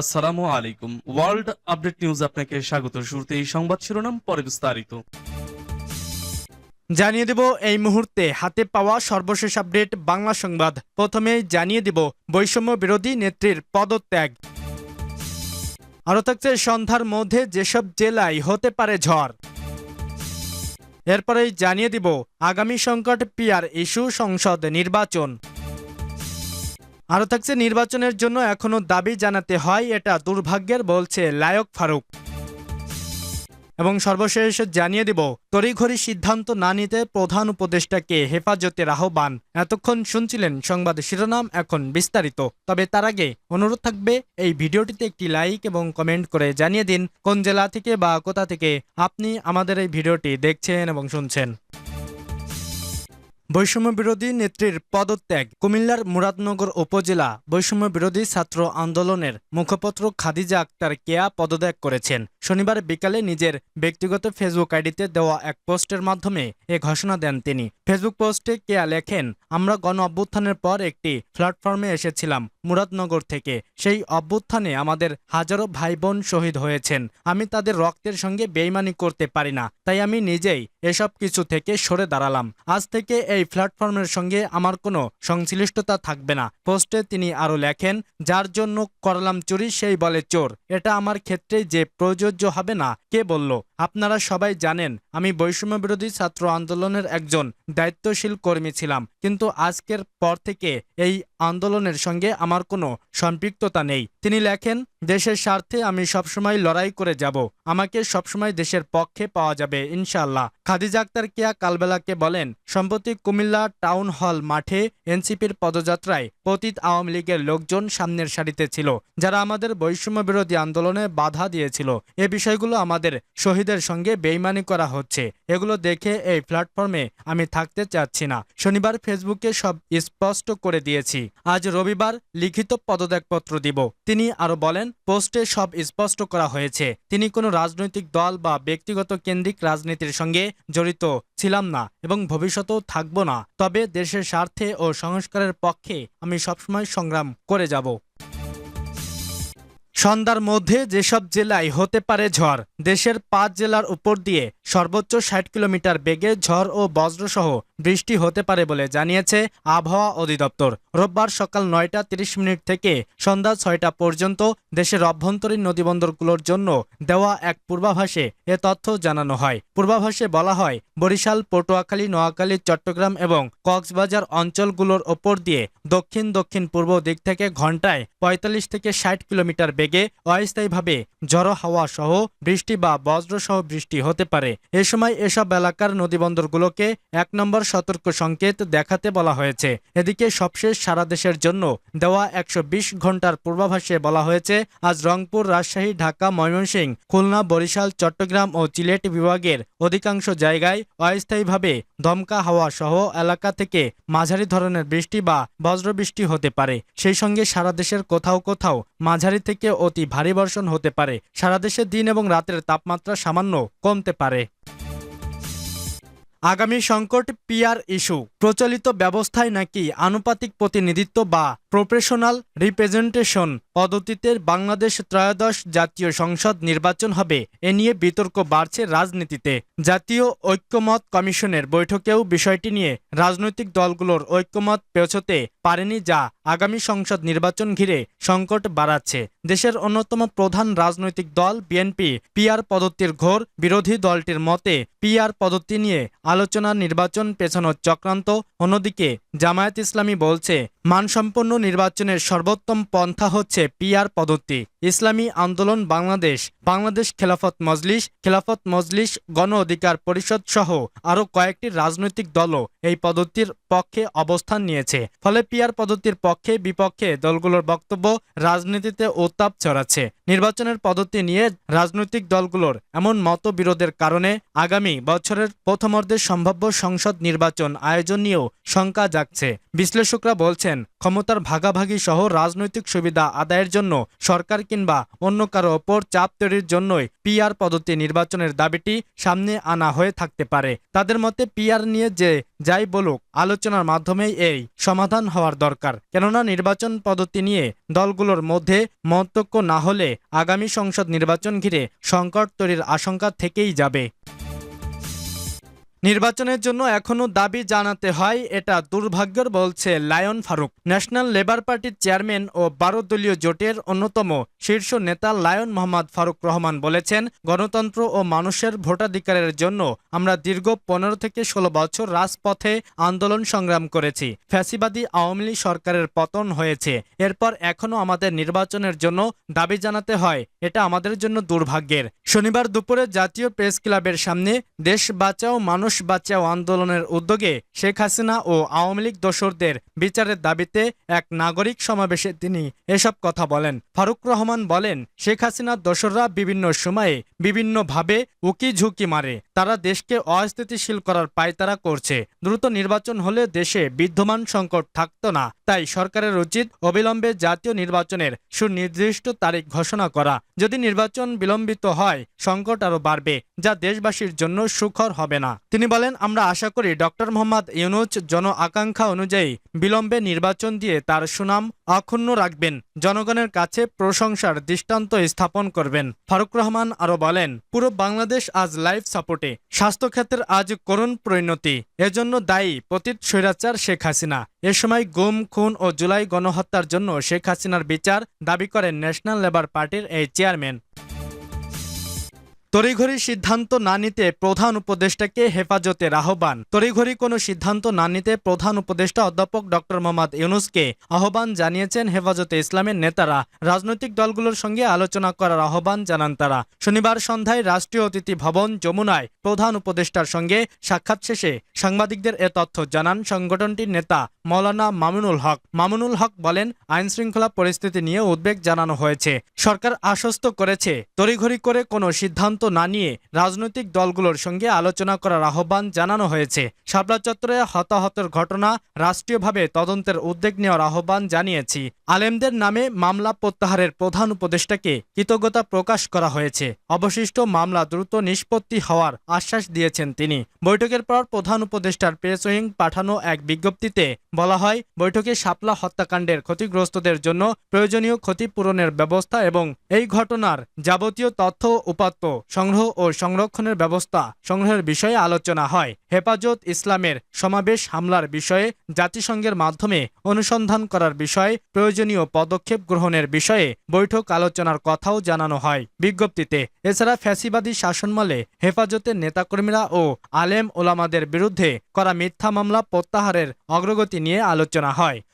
আসসালামু আলাইকুম। World update news আপনাকে স্বাগত। শুরুতে এই সংবাদ শিরোনাম, পরে বিস্তারিত। জানিয়ে দেব এই মুহূর্তে হাতে পাওয়া সর্বশেষ আপডেট বাংলা সংবাদ। প্রথমে জানিয়ে দেব বৈষম্য বিরোধী নেত্রীর পদত্যাগ। আরও থাকছে সন্ধ্যার মধ্যে যেসব জেলায় হতে পারে ঝড়। এরপরেই জানিয়ে দিব আগামী সংকট পিয়ার ইস্যু সংসদ নির্বাচন। আরও থাকছে নির্বাচনের জন্য এখনও দাবি জানাতে হয়, এটা দুর্ভাগ্যের, বলছে লায়ক ফারুক। এবং সর্বশেষ জানিয়ে দিব, তড়িঘড়ি সিদ্ধান্ত না নিতে প্রধান উপদেষ্টাকে হেফাজতের আহ্বান। এতক্ষণ শুনছিলেন সংবাদ শিরোনাম, এখন বিস্তারিত। তবে তার আগে অনুরোধ থাকবে, এই ভিডিওটিতে একটি লাইক এবং কমেন্ট করে জানিয়ে দিন, কোন জেলা থেকে বা কোথা থেকে আপনি আমাদের এই ভিডিওটি দেখছেন এবং শুনছেন। বৈষম্য বিরোধী নেত্রীর পদত্যাগ কুমিল্লার মুরাদনগর উপজেলা বৈষম্য বিরোধী ছাত্র আন্দোলনের মুখপত্র খাদিজা আক্তার কেয়া পদত্যাগ করেছেন। শনিবার বিকালে নিজের ব্যক্তিগত ফেসবুক আইডিতে দেওয়া এক পোস্টের মাধ্যমে এ ঘোষণা দেন তিনি। ফেসবুক পোস্টে কেয়া লেখেন, আমরা গণ অভ্যুত্থানের পর একটি প্ল্যাটফর্মে এসেছিলাম মুরাদনগর থেকে। সেই অভ্যুত্থানে আমাদের হাজারো ভাই বোন শহীদ হয়েছেন। আমি তাদের রক্তের সঙ্গে বেইমানি করতে পারি না। তাই আমি নিজেই এসব কিছু থেকে সরে দাঁড়ালাম। আজ থেকে এই প্ল্যাটফর্মের সঙ্গে আমার কোনো সংশ্লিষ্টতা থাকবে না। পোস্টে তিনি আরও লেখেন, যার জন্য করলাম চুরি, সেই বলে চোর। এটা আমার ক্ষেত্রে যে প্রযোজ্য হবে না। কে বলল, আপনারা সবাই জানেন, আমি বৈষম্য বিরোধী ছাত্র আন্দোলনের একজন দায়িত্বশীল কর্মী ছিলাম। কিন্তু আজকের পর থেকে এই আন্দোলনের সঙ্গে আমার কোনো সম্পৃক্ততা নেই। তিনি লেখেন, দেশের স্বার্থে আমি সবসময় লড়াই করে যাব। আমাকে সবসময় দেশের পক্ষে পাওয়া যাবে, ইনশাআল্লাহ। খাদিজা আক্তার কিয়া কালবেলাকে বলেন, সম্প্রতি কুমিল্লা টাউন হল মাঠে এনসিপির পদযাত্রায় পতিত আওয়ামী লীগের লোকজন সামনের সারিতে ছিল, যারা আমাদের বৈষম্য বিরোধী আন্দোলনে বাধা দিয়েছিল। এ বিষয়গুলো আমাদের শহীদের সঙ্গে বেইমানি করা হচ্ছে। এগুলো দেখে এই প্ল্যাটফর্মে আমি থাকতে চাচ্ছি না। শনিবার ফেসবুকে সব স্পষ্ট করে দিয়েছি। আজ রবিবার লিখিত পদত্যাগপত্র দিব। তিনি আরও বলেন, পোস্টে সব স্পষ্ট করা হয়েছে। তিনি কোনো রাজনৈতিক দল বা ব্যক্তিগত কেন্দ্রিক রাজনীতির সঙ্গে জড়িত ছিলাম না এবং ভবিষ্যতেও থাকব না। তবে দেশের স্বার্থে ও সংস্কারের পক্ষে আমি সবসময় সংগ্রাম করে যাব। সন্ধ্যার মধ্যে যেসব জেলায় হতে পারে ঝড়, দেশের পাঁচ জেলার উপর দিয়ে সর্বোচ্চ ষাট কিলোমিটার বেগে ঝড় ও বজ্রসহ বৃষ্টি হতে পারে বলে জানিয়েছে আবহাওয়া অধিদপ্তর। রোববার সকাল নয়টা তিরিশ মিনিট থেকে সন্ধ্যা ছয়টা পর্যন্ত দেশের অভ্যন্তরীণ নদীবন্দরগুলোর জন্য দেওয়া এক পূর্বাভাসে এ তথ্য জানানো হয়। পূর্বাভাসে বলা হয়, বরিশাল, পটুয়াখালী, নোয়াখালী, চট্টগ্রাম এবং কক্সবাজার অঞ্চলগুলোর ওপর দিয়ে দক্ষিণ দক্ষিণ পূর্ব দিক থেকে ঘন্টায় পঁয়তাল্লিশ থেকে ষাট কিলোমিটার বেগে অস্থায়ীভাবে ঝড়ো হাওয়া সহ বৃষ্টি বা বজ্রসহ বৃষ্টি হতে পারে। এ সময় এসব এলাকার নদীবন্দরগুলোকে এক নম্বর সতর্ক সংকেত দেখাতে বলা হয়েছে। এদিকে সবশেষ সারা দেশের জন্য দেওয়া একশো ঘণ্টার পূর্বাভাসে বলা হয়েছে, আজ রংপুর, রাজশাহী, ঢাকা, ময়মনসিংহ, খুলনা, বরিশাল, চট্টগ্রাম ও সিলেট বিভাগের অধিকাংশ জায়গায় অস্থায়ীভাবে দমকা হাওয়া সহ এলাকা থেকে মাঝারি ধরনের বৃষ্টি বা বজ্রবৃষ্টি হতে পারে। সেই সঙ্গে সারা দেশের কোথাও কোথাও মাঝারি থেকে অতি ভারী বর্ষণ হতে পারে। সারা দেশে দিন এবং রাতের তাপমাত্রা সামান্য কমতে পারে। আগামী সংকট পিয়ার ইস্যু। প্রচলিত ব্যবস্থায় নাকি আনুপাতিক প্রতিনিধিত্ব বা প্রফেশনাল রিপ্রেজেন্টেশন পদ্ধতিতে বাংলাদেশ ত্রয়োদশ জাতীয় সংসদ নির্বাচন হবে। এ নিয়ে বিতর্ক বাড়ছে রাজনীতিতে। জাতীয় ঐক্যমত কমিশনের বৈঠকেও বিষয়টি নিয়ে রাজনৈতিক দলগুলোর ঐক্যমত পেছতে পারেনি যা আগামী সংসদ নির্বাচন ঘিরে সংকট বাড়াচ্ছে। দেশের অন্যতম প্রধান রাজনৈতিক দল বিএনপি, পিআর পদ্ধতির ঘোর বিরোধী দলটির মতে, পিআর পদ্ধতি নিয়ে আলোচনা নির্বাচন পেছানোর চক্রান্ত। অন্যদিকে জামায়াত ইসলামী বলছে, মানসম্পন্ন নির্বাচনের সর্বোত্তম পন্থা হচ্ছে পিআর পদ্ধতি ইসলামী আন্দোলন বাংলাদেশ বাংলাদেশ খেলাফত মজলিস খেলাফত মজলিস, গণ অধিকার পরিষদ সহ আরও কয়েকটি রাজনৈতিক দলও এই পদ্ধতির পক্ষে অবস্থান নিয়েছে। ফলে পিআর পদ্ধতির পক্ষে বিপক্ষে দলগুলোর বক্তব্য রাজনীতিতে উত্তাপ ছড়াচ্ছে। নির্বাচনের পদ্ধতি নিয়ে রাজনৈতিক দলগুলোর এমন মতবিরোধের কারণে আগামী বছরের প্রথমার্ধে সম্ভাব্য সংসদ নির্বাচন আয়োজন নিয়েও শঙ্কা জাগছে। বিশ্লেষকরা বলছেন, ক্ষমতার ভাগাভাগি সহ রাজনৈতিক সুবিধা আদায়ের জন্য সরকারকে কিংবা অন্য কারও ওপর চাপ তৈরির জন্যই পিআর পদ্ধতি নির্বাচনের দাবিটি সামনে আনা হয়ে থাকতে পারে। তাদের মতে পিআর নিয়ে যে যাই বলুক, আলোচনার মাধ্যমেই এই সমাধান হওয়ার দরকার। কেননা নির্বাচন পদ্ধতি নিয়ে দলগুলোর মধ্যে মন্তব্য না হলে আগামী সংসদ নির্বাচন ঘিরে সংকট তৈরির আশঙ্কা থেকেই যাবে। নির্বাচনের জন্য এখনও দাবি জানাতে হয়, এটা দুর্ভাগ্যের বলছে লায়ন ফারুক। ন্যাশনাল লেবার পার্টির চেয়ারম্যান ও বারো দলীয় জোটের অন্যতম শীর্ষ নেতা লায়ন মোহাম্মদ ফারুক রহমান বলেছেন, গণতন্ত্র ও মানুষের ভোটাধিকারের জন্য আমরা দীর্ঘ পনেরো থেকে ষোলো বছর রাজপথে আন্দোলন সংগ্রাম করেছি, ফ্যাসিবাদী আওয়ামী লীগ সরকারের পতন হয়েছে। এরপর এখনও আমাদের নির্বাচনের জন্য দাবি জানাতে হয়, এটা আমাদের জন্য দুর্ভাগ্যের। শনিবার দুপুরে জাতীয় প্রেস ক্লাবের সামনে দেশ বাঁচাও, মানুষ বাঁচাও আন্দোলনের উদ্যোগে শেখ হাসিনা ও আওয়ামী লীগ দোসরদের বিচারের দাবিতে এক নাগরিক সমাবেশে তিনি এসব কথা বলেন। ফারুক রহমান বলেন, শেখ হাসিনার দোসররা বিভিন্ন সময়ে বিভিন্নভাবে উকি ঝুঁকি মারে। তারা দেশকে অস্থিতিশীল করার পায়তারা করছে। দ্রুত নির্বাচন হলে দেশে বিদ্যমান সংকট থাকতো না। তাই সরকারের উচিত অবিলম্বে জাতীয় নির্বাচনের সুনির্দিষ্ট তারিখ ঘোষণা করা। যদি নির্বাচন বিলম্বিত হয়, সংকট আরও বাড়বে, যা দেশবাসীর জন্য সুখর হবে না। তিনি বলেন, আমরা আশা করি ডক্টর মোহাম্মদ ইউনুস জন আকাঙ্ক্ষা অনুযায়ী বিলম্বে নির্বাচন দিয়ে তার সুনাম অক্ষুণ্ণ রাখবেন, জনগণের কাছে প্রশংসার দৃষ্টান্ত স্থাপন করবেন। ফারুক রহমান আরও বলেন, পুরো বাংলাদেশ আজ লাইফ সাপোর্টে স্বাস্থ্যক্ষেত্রের আজ করুণ পরিণতি, এজন্য দায়ী পতিত স্বৈরাচার শেখ হাসিনা। এ সময় গুম, খুন ও জুলাই গণহত্যার জন্য শেখ হাসিনার বিচার দাবি করেন ন্যাশনাল লেবার পার্টির এই চেয়ারম্যান। তড়িঘড়ি সিদ্ধান্ত না নিতে প্রধান উপদেষ্টাকে হেফাজতের আহ্বান তড়িঘড়ি কোনো সিদ্ধান্ত না নিতে প্রধান উপদেষ্টা অধ্যাপক ডক্টর মোহাম্মদ ইউনুসকে আহ্বান জানিয়েছেন হেফাজতে ইসলামের নেতারা। রাজনৈতিক দলগুলোর সঙ্গে আলোচনা করার আহ্বান জানান তারা। শনিবার সন্ধ্যায় রাষ্ট্রীয় অতিথি ভবন যমুনায় প্রধান উপদেষ্টার সঙ্গে সাক্ষাৎ শেষে সাংবাদিকদের এ তথ্য জানান সংগঠনটির নেতা মৌলানা মামুনুল হক। মামুনুল হক বলেন আইন শৃঙ্খলা পরিস্থিতি নিয়ে উদ্বেগ জানানো হয়েছে। সরকার আশ্বস্ত করেছে, তড়িঘড়ি করে কোনো সিদ্ধান্ত না নিয়ে রাজনৈতিক দলগুলোর সঙ্গে আলোচনা করার আহ্বান জানানো হয়েছে। শাপলা চত্বরে হতাহতের ঘটনা, রাষ্ট্রীয়ভাবে তদন্তের উদ্যোগ নেওয়ার আহ্বান জানিয়েছি। আলেমদের নামে মামলা প্রত্যাহারের প্রধান উপদেষ্টাকে কৃতজ্ঞতা প্রকাশ করা হয়েছে। অবশিষ্ট মামলা দ্রুত নিষ্পত্তি হওয়ার আশ্বাস দিয়েছেন তিনি। বৈঠকের পর প্রধান উপদেষ্টার প্রেস উইং পাঠানো এক বিজ্ঞপ্তিতে বলা হয়, বৈঠকে শাপলা হত্যাকাণ্ডের ক্ষতিগ্রস্তদের জন্য প্রয়োজনীয় ক্ষতিপূরণের ব্যবস্থা এবং এই ঘটনার যাবতীয় তথ্য উপাত্ত সংগ্রহ ও সংরক্ষণের ব্যবস্থা সংগ্রহের বিষয়ে আলোচনা হয়। হেফাজত ইসলামের সমাবেশ হামলার বিষয়ে জাতিসংঘের মাধ্যমে অনুসন্ধান করার বিষয়ে প্রয়োজনীয় পদক্ষেপ গ্রহণের বিষয়ে বৈঠক আলোচনার কথাও জানানো হয়। বিজ্ঞপ্তিতে এছাড়া ফ্যাসিবাদী শাসনমলে হেফাজতের নেতাকর্মীরা ও আলেম ওলামাদের বিরুদ্ধে করা মিথ্যা মামলা প্রত্যাহারের অগ্রগতি নিয়ে আলোচনা হয়।